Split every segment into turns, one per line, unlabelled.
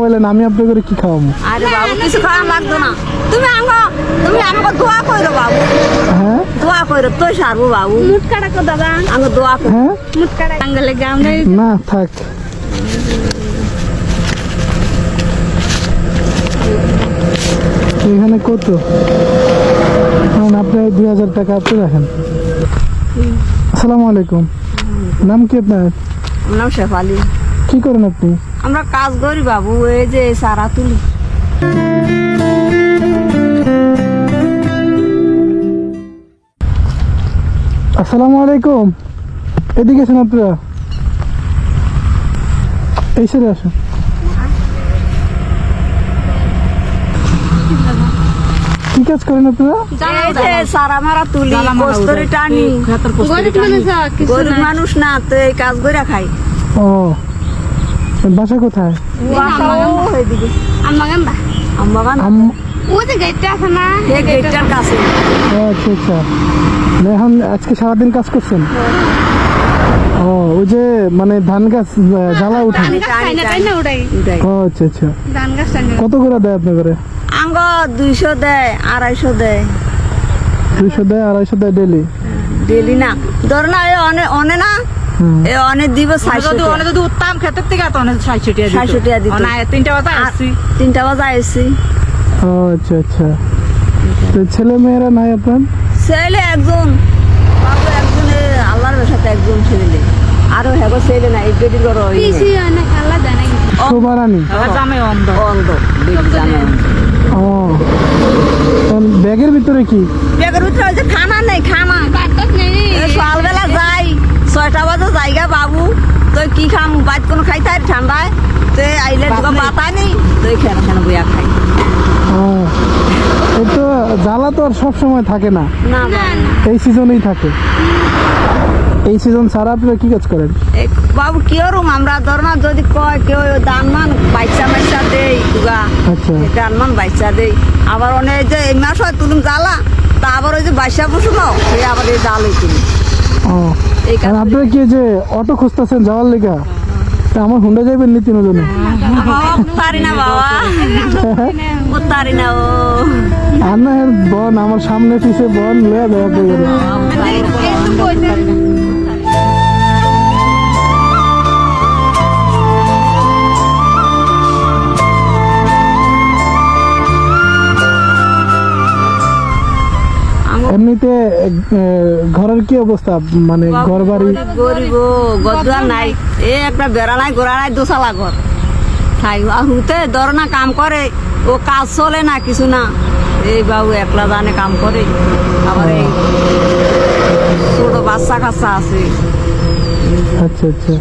বলেন আমি আপনাকে করে কি খাওয়াবো?
আরে বাবু কিছু খাওয়া লাগতো না। তুমি আমগো তুমি আমাকে দোয়া কইরো বাবু।
হ্যাঁ?
দোয়া কইরো তুই সারবো বাবু।
মুট কাটা কো দাদা।
আমাকে দোয়া কর
হ্যাঁ?
মুট কাটা আঙ্গলে গাম নেই
না থাক। এখানে কত? এখন আপনি দুই হাজার টাকা আপনি রাখেন। আসসালামু আলাইকুম। নাম কি আপনার?
আমার শেফ শেফালি।
কি করেন আপনি?
আমরা কাজ করি বাবু এই যে সারা তুলি।
আসসালামু আলাইকুম। এদিকে আসেন আপনারা। এই সাইডে আসুন। কি কাজ করেন আপনারা?
সারা মারা তুলি টানি
গরিব মানুষ
না তো এই কাজ করে খাই।
ও বাসা কোথায়? আচ্ছা আচ্ছা। এখন আজকে সারাদিন কাজ করছেন? ও ওই যে মানে ধান গাছ জ্বালা
এটাই।
ও আচ্ছা আচ্ছা।
ধান গাছ
কত করে দেয় আপনার করে?
আঙ্গ দুইশো দেয় আড়াইশো দেয়।
দুইশো দেয় আড়াইশো দেয় ডেলি
ডেলি না। ধর না এ অনে অনে না? এ দিব
যদি অনেক যদি উত্তাম ক্ষেত্রের থেকে তো অনেক ষাট ছিটিয়া দিত।
60 দিত।
না তিনটা বাজে আসছি
তিনটা বাজে আইসি।
ও আচ্ছা আচ্ছা। তো ছেলে মেয়েরা নাই আপনার?
ছেলে একজন বাবু একজন আল্লাহর সাথে একজন ছেলে। আরও হ্যাগো ছেলে না এই বেটির ঘর
কিছু অনেক আল্লাহ জানে
শোভারানি?
জামে অন্ধ।
ও। ব্যাগের ভিতরে কি?
বেগের ভিতরে যে খানা নেই খানা
বাটত নেই
এই সকালবেলা যাই ছয়টা বাজে জায়গা বাবু তো কি খাম বাইত কোনো খাইতে আর ঠান্ডায় তো আইলে দুটো পাতা নেই তো এখানে এখানে বইয়া খাই।
ও তো জ্বালা তো আর সব সময় থাকে না। এই সিজনেই থাকে। এই সিজন ছাড়া আপনারা কি কাজ করেন?
বাবু কি ওরম আমরা ধর না যদি কয় কেউ দান মান বাইচা মাইচা দেই দুগা।
আচ্ছা।
দান মান বাইচা দেই। আবার অনেক যে এই মাস হয় তুলুম জ্বালা তা আবার ওই যে বাইশা বসু নাও সেই আবার এই জালই তুলি
ও আপনারা কি যে অটো খুঁজতেছেন যাওয়ার লেগা? তা আমার হুন্ডা যাইবেন নি তিনজনে।
বাবা পারি না বাবা ও। না ও
আর না বন আমার সামনে পিছে বন লয়ে দেওয়া এ, ঘরের কি অবস্থা? মানে ঘর বাড়ি
গরিব গদুয়া নাই। এ একটা বেড়া নাই গোড়া নাই দোসালা ঘর। খাই হুতে ধর না কাম করে ও কাজ চলে না কিছু না। এই বাবু একলা জানে কাম করে। আবার এই ছোট বাচ্চা কাচ্চা আছে।
আচ্ছা আচ্ছা।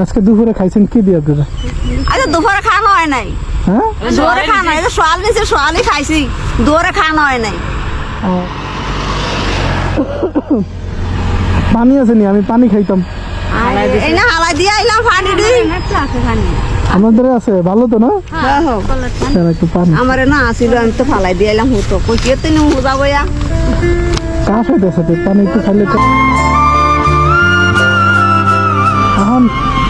আজকে দুপুরে খাইছেন কি দিয়ে আপনারা?
আচ্ছা দুপুরে খাওয়ানো হয় নাই।
হ্যাঁ?
দুপুরে খাওয়ানো হয় সোয়াল নিচে সোয়ালই খাইছি। দুপুরে খাওয়ানো হয় নাই।
পানি আছে নি আমি পানি খাইতাম। আমাদের আছে ভালো তো না? স্যার একটু পানি।
আমার না আসিল আমি তো ফালাই দিয়ে আইলাম হতো কই কে তিনি যাব
কাশ হইতেছে পানি একটু খাইলে এখন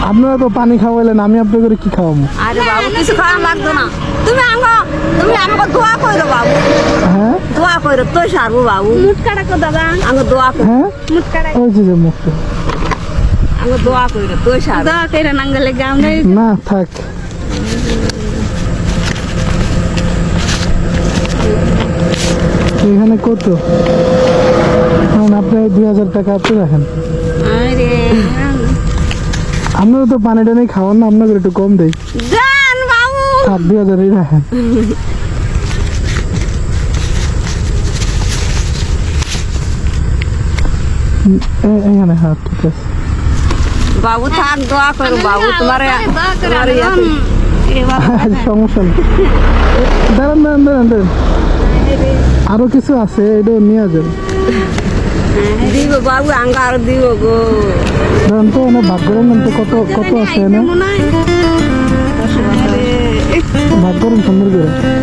আপনারা তো পানি খাওয়াইলেন আমি আপনাদের কি খাওয়াবো?
আরে বাবু কিছু খাওয়া লাগতো না। তুমি আঙ্গো তুমি আমাকে দোয়া কইরো বাবু।
হ্যাঁ?
দোয়া কইরো তুই সারবো বাবু।
মুট কাটা কো দাদা।
আঙ্গো দোয়া কর।
হ্যাঁ?
মুট কাটা
ওই যে যে মুখটা।
আঙ্গো দোয়া কইরো তুই সারবো।
দাদা কেরা আঙ্গলে গাম নেই
না থাক। এখানে কত? এখন আপনি দুই হাজার টাকা আপনি রাখেন।
আরে
আপনারা তো পানি টানি খাওয়ান না আপনাদের একটু কম দেই।
জান বাবু।
থাক দুই হাজারই রাখেন এখানে হ্যাঁ ঠিক আছে।
বাবু থাক দোয়া করো বাবু তোমার তোমার
সমস্যা নেই। দাঁড়ান দাঁড়ান দাঁড়ান দাঁড়ান। আরও কিছু আছে এটা নিয়ে যাবেন
দিব বাবু আঙ্গার দিব গো
দাঁড়ান তো না তো কত কত আছে না ভাগ সুন্দর করে